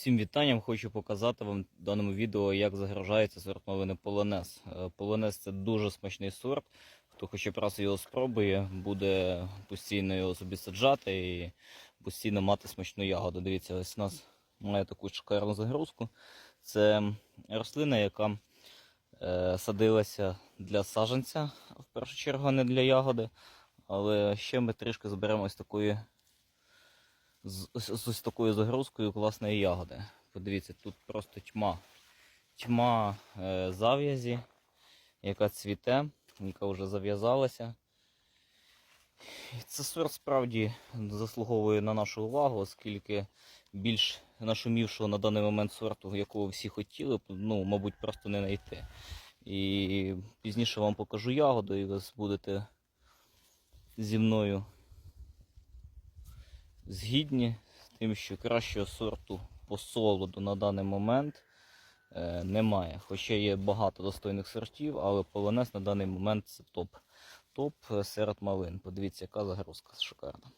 Всім вітанням хочу показати вам в даному відео, як загрожається сорт малини полонез. Е, Полонез це дуже смачний сорт. Хто хоча б раз його спробує, буде постійно його собі саджати і постійно мати смачну ягоду. Дивіться, ось у нас має таку шикарну загрузку. Це рослина, яка е, садилася для саджанця, в першу чергу, не для ягоди. Але ще ми трішки зберемо ось такої з, ось такою загрузкою класної ягоди. Подивіться, тут просто тьма. Тьма е, зав'язі, яка цвіте, яка вже зав'язалася. Це сорт справді заслуговує на нашу увагу, оскільки більш нашумівшого на даний момент сорту, якого всі хотіли, ну, мабуть, просто не знайти. І пізніше вам покажу ягоду, і ви будете зі мною згідні з тим, що кращого сорту по солоду на даний момент е, немає. Хоча є багато достойних сортів, але полонез на даний момент це топ. Топ е, серед малин. Подивіться, яка загрузка шикарна.